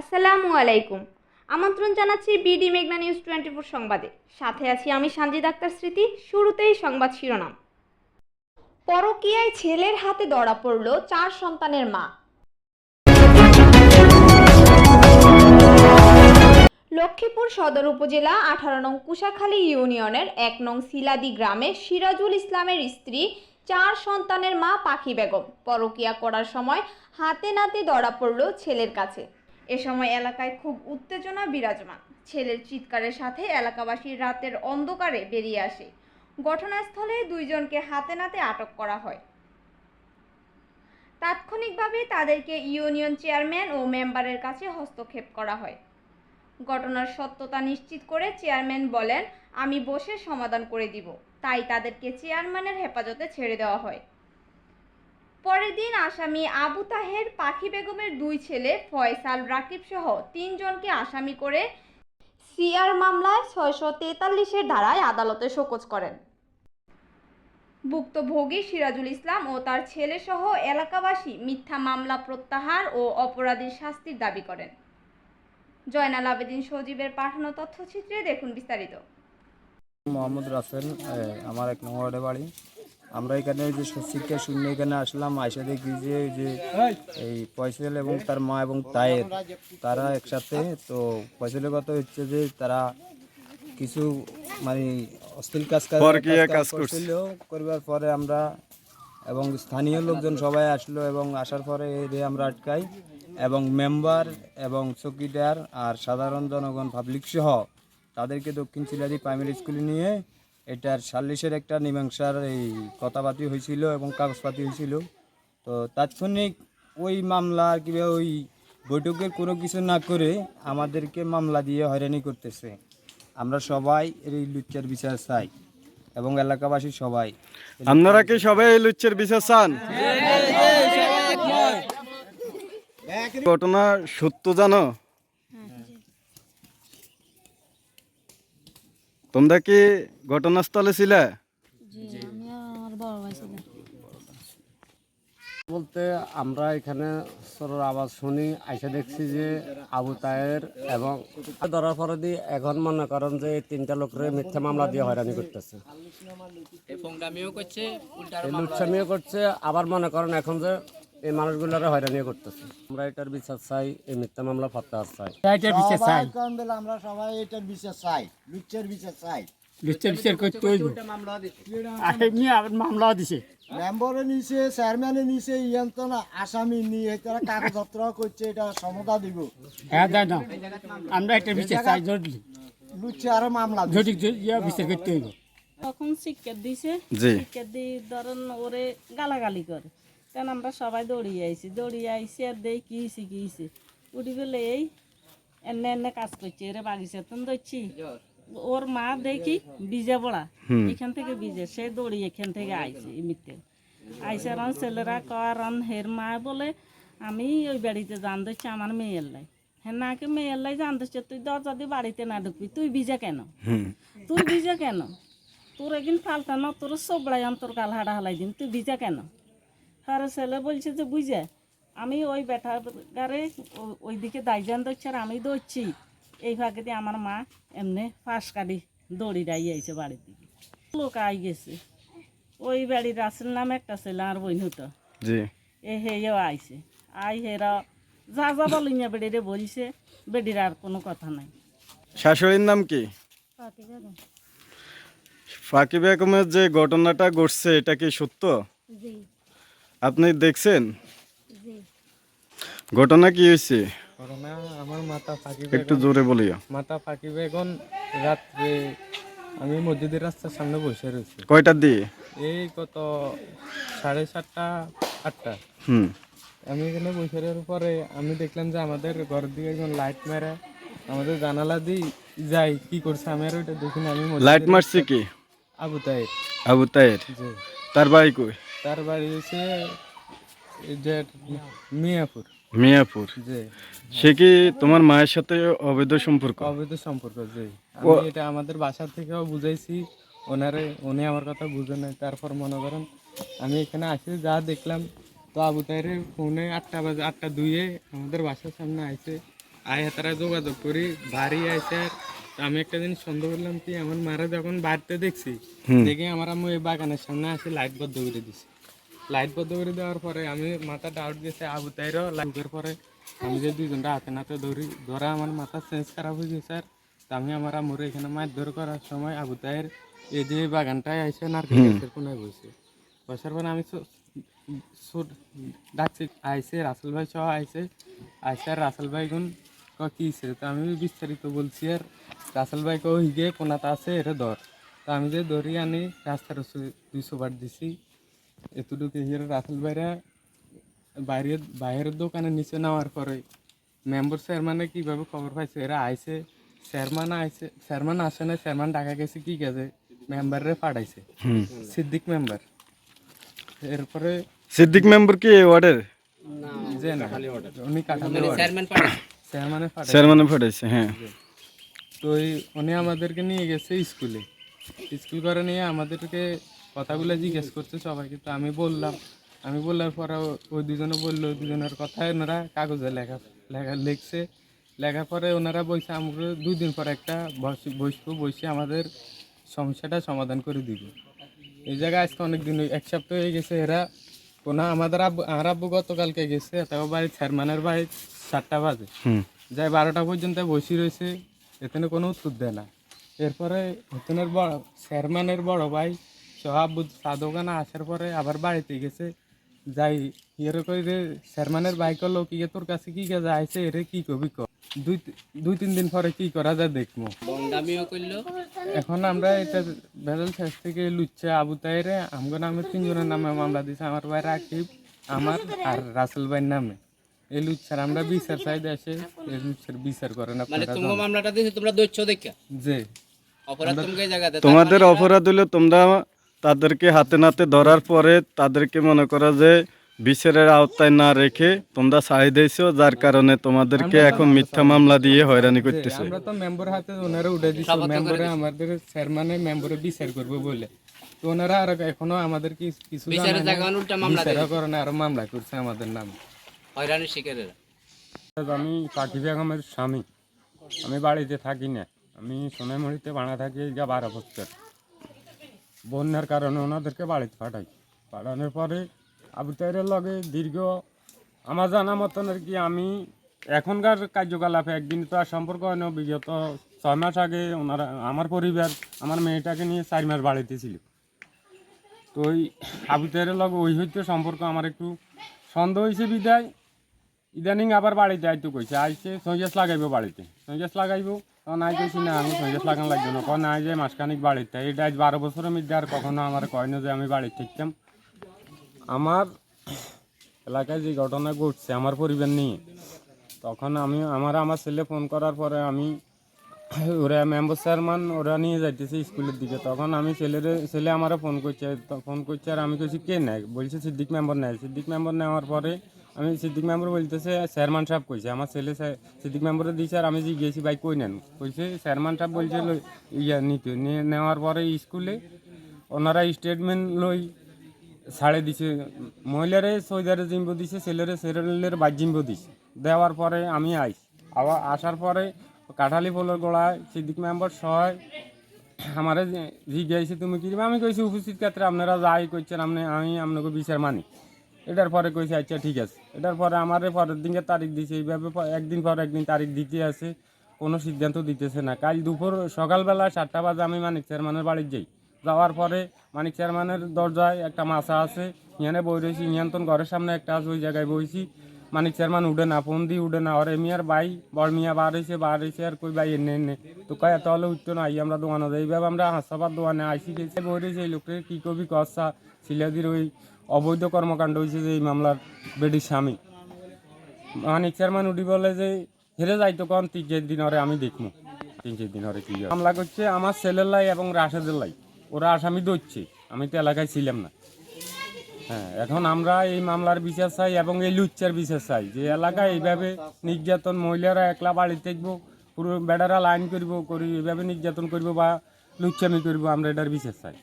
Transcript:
আসসালামু আলাইকুম। আমন্ত্রণ জানাচ্ছি বিডি মেঘনা নিউজ টোয়েন্টি ফোর সংবাদে। সাথে আছি আমি সানজিদ আক্তার স্মৃতি, শুরুতেই সংবাদ শিরোনাম। পরকীয়ায় ছেলের হাতে ধরা পড়ল চার সন্তানের মা। লক্ষ্মীপুর সদর উপজেলা আঠারো নং কুশাখালী ইউনিয়নের এক নং সিলাদি গ্রামে সিরাজুল ইসলামের স্ত্রী, চার সন্তানের মা পাখি বেগম। পরকিয়া করার সময় হাতে নাতে ধরা পড়ল ছেলের কাছে। এ সময় এলাকায় খুব উত্তেজনা বিরাজমান। ছেলের চিৎকারের সাথে এলাকাবাসী রাতের অন্ধকারে বেরিয়ে আসে। ঘটনাস্থলে দুইজনকে হাতে নাতে আটক করা হয়। তাৎক্ষণিকভাবে তাদেরকে ইউনিয়ন চেয়ারম্যান ও মেম্বারের কাছে হস্তক্ষেপ করা হয়। ঘটনার সত্যতা নিশ্চিত করে চেয়ারম্যান বলেন, আমি বসে সমাধান করে দিব। তাই তাদেরকে চেয়ারম্যানের হেফাজতে ছেড়ে দেওয়া হয়। পরের দিন আসামি আবু তাহের, পাখি বেগমের দুই ছেলে, ফয়সাল, রাকিব সহ তিনজনকে আসামি করে সিআর মামলায় ছয়শো তেতাল্লিশের ধারায় আদালতে শোকজ করেন। ভুক্তভোগী সিরাজুল ইসলাম ও তার ছেলেসহ এলাকাবাসী মিথ্যা মামলা প্রত্যাহার ও অপরাধীর শাস্তির দাবি করেন। জয়নাল আবেদিন সজীবের পাঠানো তথ্যচিত্রে দেখুন বিস্তারিত। মোহাম্মদ রাসেল আমার এক নম্বর বাড়ি আমরা এখানে ওই যে শিক্ষা শূন্য এখানে আসলাম আইসা দেখি যে ওই যে এই ফয়সল এবং তার মা এবং তায়ের তারা একসাথে তো ফয়সলের কথা হচ্ছে যে তারা কিছু মানে অশ্লীল কাজ কাজ। করছিল করবার পরে আমরা এবং স্থানীয় লোকজন সবাই আসলো এবং আসার পরে এদের আমরা আটকাই এবং মেম্বার এবং চকিদার আর সাধারণ জনগণ পাবলিক সহ তাদেরকে দক্ষিণ চিলাদি প্রাইমারি স্কুলে নিয়ে এটার সাল্লিশের একটা মীমাংসার এই কথাবার্তি হয়েছিল এবং কাগজপাতি হয়েছিল। তো তাৎক্ষণিক ওই মামলা আর কিংবা ওই বৈঠকের কোনো কিছু না করে আমাদেরকে মামলা দিয়ে হয়রানি করতেছে। আমরা সবাই এই লুচ্চার বিচার চাই এবং এলাকাবাসী সবাই। আপনারা কি সবাই এই লুচ্ছের বিচার চান? ঘটনা সত্য জানো? তোমরা কি ঘটনাস্থলে ছিলে? জি আমি আর বড় ভাই ছিলাম। বলতে আমরা এখানে সরর আওয়াজ শুনি আইসা দেখছি যে আবু তায়ের এবং ধরার পরে দিয়ে এখন মনে করেন যে এই তিনটা লোকের মিথ্যা মামলা দিয়ে হয়রানি করতেছে। এই লুচ্ছামিও করছে আবার মনে করেন এখন যে এই মানুষগুলোর হয়রানিও করতেছে। আমরা এটার বিচার চাই এই মিথ্যা মামলা প্রত্যাহার চাই। সবাই কম বেলা আমরা সবাই এটার বিচার চাই লুচ্চের বিচার চাই। মেম্বারে নিছে চেয়ারম্যানে নিছে ইয়ান তো না আসামি নিয়ে তারা কাগজপত্র করছে এটা সমতা দিব। হ্যাঁ আমরা একটা বিচার চাই জরুরি। লুচ্চে আরও মামলা দিছে। জরুরি ইয়া বিচার করতে হইব। তখন শিক্ষা দিছে। শিক্ষা দিয়ে ধরেন ওরে গালাগালি করে। কারণ আমরা সবাই দৌড়িয়ে আইছি দৌড়িয়ে আইছি আর দেই কি হয়েছে কি হয়েছে উঠি ফেলে এই এনে এনে কাজ করছি এরে বাগিচা তুমি ধরছি। ওর মা দেখি বিজে বড়া এখান থেকে বিজে সে দৌড়ি এখান থেকে আইছে এমনিতে আইসে রন ছেলেরা কন হের মা বলে আমি ওই বাড়িতে জান দিচ্ছি আমার মেয়ের লাই। হ্যাঁ নাকে মেয়ের লাই জান দিচ্ছে তুই দরজা দিয়ে বাড়িতে না ঢুকবি তুই ভিজে কেন? তুই ভিজে কেন? তোর একদিন ফালতানো তোর সবড়াই তোর গাল হাড়া হালাই দিন তুই ভিজা কেন? আর ছেলে বলছে যে বুঝে আমি ওই বেটার গারে ওইদিকে দাইজান ধরছে আর আমি দৌড়ছি এই ভাগে দিয়ে আমার মা এমনি ফাঁস কাটি দড়ি দাঁড়িয়ে আইছে বাড়ির দিকে। লোক আই গেছে। ওই বাড়ির রাসেল নামে একটা ছেলে আর বইন হতো জি। এ হেয়েও আইছে। আই হেরা যা যা বলিয়া বেড়িরে বলছে বেডির আর কোনো কথা নাই। শাশুড়ির নাম কি? ফাঁকি বেগমের যে ঘটনাটা ঘটছে এটা কি সত্য? আপনি দেখছেন? ঘটনা কি হয়েছে করোনা আমার মাথা ফাঁকি একটু জোরে বলিও। মাথা ফাঁকি বেগুন রাত্রে আমি মসজিদের রাস্তার সামনে বসে রয়েছি। কয়টার দিয়ে এই কত সাড়ে সাতটা আটটা। হুম। আমি এখানে বসে রওয়ার পরে আমি দেখলাম যে আমাদের ঘর দিকে একজন লাইট মেরে আমাদের জানালা দিয়ে যাই কি করছে? আমি আর ওইটা দেখি না আমি লাইট মারছে কি? আবু তাইর আবু তাইর জি। তার বাড়ি কই? তার বাড়ি হচ্ছে যে মিয়াপুর। মিয়াপুর? জি। সে কি তোমার মায়ের সাথে অবৈধ সম্পর্ক? অবৈধ সম্পর্ক জি। আমি এটা আমাদের বাসা থেকেও বুঝাইছি ওনারে উনি আমার কথা বুঝে নাই। তারপর মনে করেন আমি এখানে আসি যা দেখলাম তো আবু তাইরের ফোনে আটটা বাজে আটটা দুইয়ে আমাদের বাসার সামনে আইছে। আয় তারা যোগাযোগ করি বাড়ি আইসে আর আমি একটা জিনিস সন্দেহ করলাম কি আমার মারা যখন বাড়িতে দেখছি দেখে আমার আম্মু এই বাগানের সামনে আসে লাইট বদ্ধ করে দিছে। লাইট বদ্ধ করে দেওয়ার পরে আমি মাথা ডাউট গেছে আবু তাইরও লাইটের পরে আমি যে দুইজনটা হাতে নাতে ধরি ধরা আমার মাথা চেঞ্জ খারাপ হয়ে গেছে আর তা আমি আমার আম্মুর এখানে মারধর করার সময় আবু তাইর এই যে বাগানটায় আইসে নারকেল গাছের কোনায় বসে। বসার পরে আমি ডাকছি আইসে রাসেল ভাই সহ আইসে আইসে রাসেল ভাই গুন ক হইছে? তো আমি বিস্তারিত বলছি আর রাসেল ভাই কো হিগে কোনাতে আছে এটা ধর। তো আমি যে ধরি আনি রাস্তার দুইশো বার দিছি। এতটুকু হিরে রাসেল ভাইরা বাইরে বাইরের দোকানের নিচে নেওয়ার পরে মেম্বার চেয়ারম্যানে কীভাবে খবর পাইছে? এরা আইসে চেয়ারম্যান আইসে চেয়ারম্যান আসে না চেয়ারম্যান ডাকা গেছে কি গেছে? মেম্বারে পাঠাইছে। সিদ্দিক মেম্বার। এরপরে সিদ্দিক মেম্বার কি ওয়ার্ডের? যে না উনি কাঠালি চেয়ারম্যান চেয়ারম্যানে পাঠাইছে চেয়ারম্যানে ফাটাইছে হ্যাঁ। তো উনি আমাদেরকে নিয়ে গেছে স্কুলে। স্কুল করে নিয়ে আমাদেরকে কথাগুলো জিজ্ঞেস করছে সবাইকে। তো আমি বললাম আমি বলার পরে ওই দুজনে বলল ওই দুজনের কথায় ওনারা কাগজে লেখা লেখা লিখছে। লেখার পরে ওনারা বলছে আমরা দুই দিন পর একটা বস- বসবো বসে আমাদের সমস্যাটা সমাধান করে দিব। এই জায়গায় আজকে অনেক দিন এক সপ্তাহ হয়ে গেছে এরা। কোনো আমাদের আব্বু আমার আব্বু গতকালকে গেছে তাও বাড়ি চেয়ারম্যানের বাড়ি চারটা বাজে। যাই বারোটা পর্যন্ত বসে রয়েছে এখানে কোনো উত্তর দেয় না। এরপরে এখানের বড় চেয়ারম্যানের বড় ভাই সোহাবুদ চা দোকানে আসার পরে আবার বাড়িতে গেছে। যাই ইয়ের কই রে চেয়ারম্যানের বাইক হলো কি তোর কাছে কি কাজে আইছে এরে কি কবি ক দুই দুই তিন দিন পরে কি করা যায় দেখব এখন আমরা এটা ভেজাল শেষ থেকে লুচ্চা আবু তাইরে আমগো নামে তিনজনের নামে মামলা দিছে। আমার ভাই রাকিব আমার আর রাসেল ভাইয়ের নামে। এই লুচ্ছার আমরা বিচার চাই দেশে এই লুচ্ছার বিচার করেন মানে তোমার। মামলাটা দিয়েছে তোমরা দৈত্য দেখা যে অপরাধ তোমাকে জায়গাতে তোমাদের অপরাধ হলে তোমরা তাদেরকে হাতে নাতে ধরার পরে তাদেরকে মনে করো যে বিচারের আওতায় না রেখে তোমরা ছাড়ি দিয়েছ যার কারণে তোমাদেরকে এখন মিথ্যা মামলা দিয়ে হয়রানি করতেছে। আমরা তো মেম্বার হাতে ওনারা উঠে দিচ্ছে মেম্বারে আমাদের চেয়ারম্যানে মেম্বারে বিচার করবে বলে। তো ওনারা আর এখনও আমাদেরকে কিছু বিচারের। জায়গায় উল্টা মামলা করে না আরও মামলা করছে আমাদের নামে। হয়রানির আমি পাখি বেগমের স্বামী। আমি বাড়িতে থাকি না। আমি সোনাইমুড়িতে ভাড়া থাকি যা বারো বছর। বন্যার কারণে ওনাদেরকে বাড়িতে পাঠাই। পাঠানোর পরে আবু তাইরের লগে দীর্ঘ আমার জানা মতন আর কি আমি এখনকার কার্যকলাপে একদিন আর সম্পর্ক হয় না। বিগত ছয় মাস আগে ওনারা, আমার পরিবার, আমার মেয়েটাকে নিয়ে চার মাস বাড়িতে ছিল। তো ওই আবু তাইরের লগে ওই হইতে সম্পর্ক আমার একটু সন্দেহ হয়েছে বিদায়। ইদানিং আবার বাড়িতে আইতো কইছে, আইছে সঞ্জাস লাগাইবো বাড়িতে। সঞ্জাস লাগাইবো? তখন আই কইছি, না, আমি সঞ্জাস লাগান লাগবে না। কখন আই যে, মাসখানিক বাড়িতে। এটা আজ বারো বছরের মধ্যে আর কখনো আমার কয় না যে, আমি বাড়িতে থাকতাম। আমার এলাকায় যে ঘটনা ঘটছে, আমার পরিবার নিয়ে, তখন আমি, আমার আমার ছেলে ফোন করার পরে আমি ওরা মেম্বার চেয়ারম্যান, ওরা নিয়ে যাইতেছে স্কুলের দিকে। তখন আমি ছেলের, ছেলে আমারও ফোন করছে ফোন করছে আর আমি কইছি, কে নেয়? বলছে, সিদ্দিক মেম্বার নেয়। সিদ্দিক মেম্বার নেওয়ার পরে আমি সিদ্দিক মেম্বর বলতেছে, চেয়ারম্যান সাহেব কইছে, আমার ছেলে সিদ্দিক মেম্বারে দিয়েছে আর আমি জিজ্ঞেসি বাইক কই নেন? কইছে, চেয়ারম্যান সাহেব বলছে ইয়া নিতে নেওয়ার পরে স্কুলে ওনারা স্টেটমেন্ট লই ছাড়ে দিছে। মহিলারে সৈদারে জিম্ব দিছে, ছেলেরে সেরেলের বাদ জিম্ব দিছে। দেওয়ার পরে আমি আইস আবার আসার পরে কাঠালি ফুলের গোড়ায় সিদ্দিক মেম্বার সহায় আমারে জিজ্ঞাসি তুমি কি আমি কইছি, উপস্থিত ক্ষেত্রে আপনারা যাই করছেন আপনি, আমি আপনাকে বিচার মানি। এটার পরে কইছে আচ্ছা ঠিক আছে। এটার পরে আমার পরের দিনকে তারিখ দিছে। এইভাবে একদিন পর একদিন তারিখ দিতে আছে, কোনো সিদ্ধান্ত দিতেছে না। কাল দুপুর, সকালবেলা সাতটা বাজে আমি মানিক চেয়ারম্যানের বাড়ি যাই। যাওয়ার পরে মানিক চেয়ারম্যানের দরজায় একটা মাছা আছে ইয়ানে বই রয়েছি নিয়ন্ত্রণ ঘরের সামনে একটা আছে, ওই জায়গায় বইছি। মানিক চেয়ারম্যান উঠে না, ফোন দিয়ে উঠে না আর মিয়ার ভাই বড় মিয়া বার হয়েছে বার হয়েছে আর কই ভাই, এনে এনে। তো কয়, এত হলে উঠতো না আমরা দোকানে যাই এইভাবে আমরা হাসাবার দোকানে আইসি গেছে বই রয়েছে এই লোককে কী কবি কসা, সিলাদির ওই অবৈধ কর্মকাণ্ড হয়েছে যে এই মামলার বেডির স্বামী। মানিক চেয়ারম্যান উঠি বলে যে, হেরে যাইতো কন, তিন চার দিন আমি দেখব তিন চার দিন হরে কি। মামলা করছে আমার ছেলের লাই এবং রাশেদের লাই। ওরা আসামি ধরছে। আমি তো এলাকায় ছিলাম না। হ্যাঁ এখন আমরা এই মামলার বিচার চাই এবং এই লুচ্চার বিচার চাই। যে এলাকায় এইভাবে নির্যাতন, মহিলারা একলা বাড়ি থাকব, পুরো বেড়ারা লাইন করব, করি, এইভাবে নির্যাতন করব বা লুচ্চামি করব, আমরা এটার বিচার চাই।